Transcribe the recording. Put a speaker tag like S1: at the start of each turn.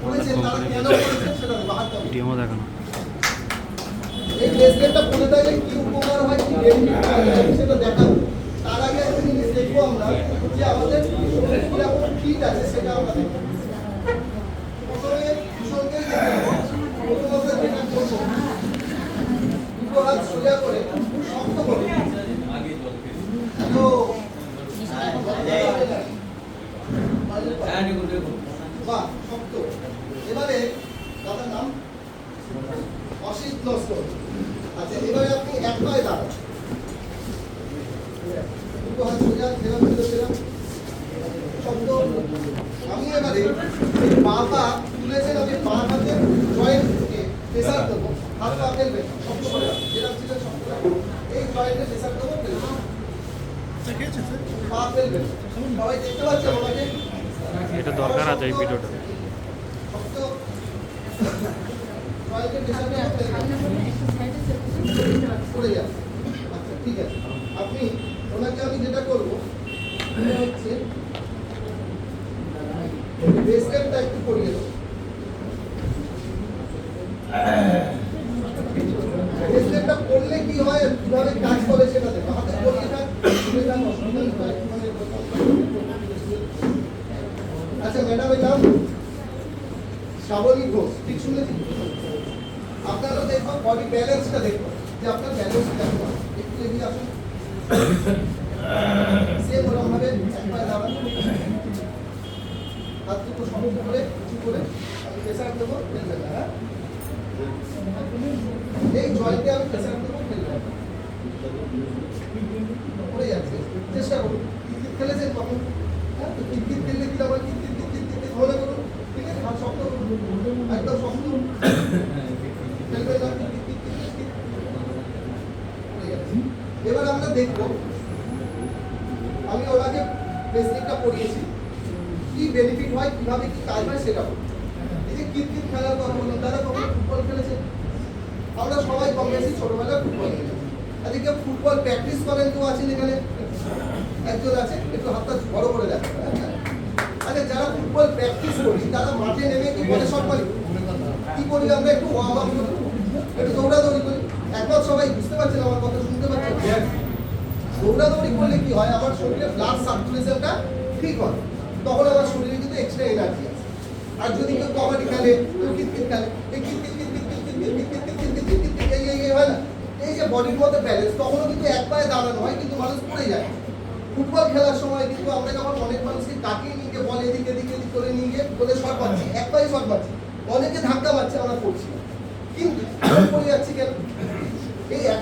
S1: দেখো, হাতটা
S2: ভিডিও দেখানো।
S1: এই ব্রেসলেটটা পরে থাকলে কি উপকার হয় কি বেনিফিট হয় সেটা দেখাবো তার আগে একটা জিনিস দেখব আমরা যে আমাদের ফিট আছে সেটা আমরা দেখব। প্রথমে ভূষণকে দেখতে হবে যেটা করব দুটো হাত সোজা করে শক্ত করে তো বাহ শক্ত। এবারে দাদার নাম অসিত নস্কর। আচ্ছা এবারে আপনি এক পায়ে দাঁড়ান। আমি এবারে পা পা তুলেছেন আমি পা হাতে জয়েন্টকে প্রেসার দেবো। হাত পা ফেলবেন, শক্ত করে। যেরকম ছিল শক্ত। এই জয়েন্টে প্রেসার দেবো, ফেলবেন। পা ফেলবেন। সবাই দেখতে পাচ্ছেন আমাকে?
S2: এটা দরকার আছে এই ভিডিওটা।
S1: ওনাকে আমি যেটা করব একটু ব্রেসলেটটা পরলে কি হয়? কাজ করে আচ্ছা ম্যাডামের নাম শ্রাবণী ঘোষ, ঠিক শুনেছি আপনারা দেখব বডি ব্যালেন্সটা দেখব যে আপনার ব্যালেন্স কেমন। একটু এগিয়ে আসুন। সেম ওরকম ভাবে এক পায়ে দাঁড়ান। হাত দুটো সমস্ত করে, উঁচু করে, আমি প্রেসার দেবো না হ্যাঁ? এই জয়েন্টে আমি প্রেসার দেবো না। পড়ে যাচ্ছে। চেষ্টা করুন। খেলেছেন কখন হ্যাঁ তো কিতকিত খেললে কি আবার কিতকিত কিতকিত কিতকিত হলে করুন ঠিক আছে হাত শক্ত করুন একদম শক্ত ফেলবেন না কিতকিত কিতকিত কিতকিত পড়ে যাচ্ছে। এবার আমরা দেখব, আমি ওনাকে বেসিকটা পড়িয়েছি কি বেনিফিট হয়, কীভাবে কি কাজ হয় সেটা। এই যে ক্রিকেট খেলার কথা বললাম তারা কখনো ফুটবল খেলেছে? আমরা সবাই কম বেশি ছোটবেলায় ফুটবল খেলেছি। আজকে ফুটবল প্র্যাকটিস করেন কেউ আছেন এখানে? একজন আছে একটু হাতটা বড় করে দেখেন? আচ্ছা যারা ফুটবল প্র্যাকটিস করি তারা মাঠে নেমে কি বলে পারি কি করি আমরা একটু ওয়ার্ম আপ একটু দৌড়াদৌড়ি করি। একবার সবাই বুঝতে পারছেন আমার কথা শুনতে পাচ্ছেন? দৌড়াদৌড়ি করলে কি হয়? আমার শরীরে ব্লাড সার্কুলেশনটা ঠিক হয়। তখন আমার শরীরে কিন্তু এক্সট্রা এনার্জি আছে। আর যদি কেউ কবাডি খেলে কেউ ক্রিকেট খেলে এই হয় না। এই যে বডির মধ্যে ব্যালেন্স তখনও কিন্তু এক পায়ে দাঁড়ানো হয় কিন্তু মানুষ পড়ে যায়। ফুটবল খেলার সময় কিন্তু আমরা যখন অনেক মানুষকে কাটিয়ে নিয়ে বল এদিক এদিক এদিক করে নিয়ে গিয়ে বলে শট পাচ্ছি এক পায়ে শট পাচ্ছি অনেকে ধাক্কা আমরা পড়ছি। কিন্তু পড়ে যাচ্ছি কেন? এই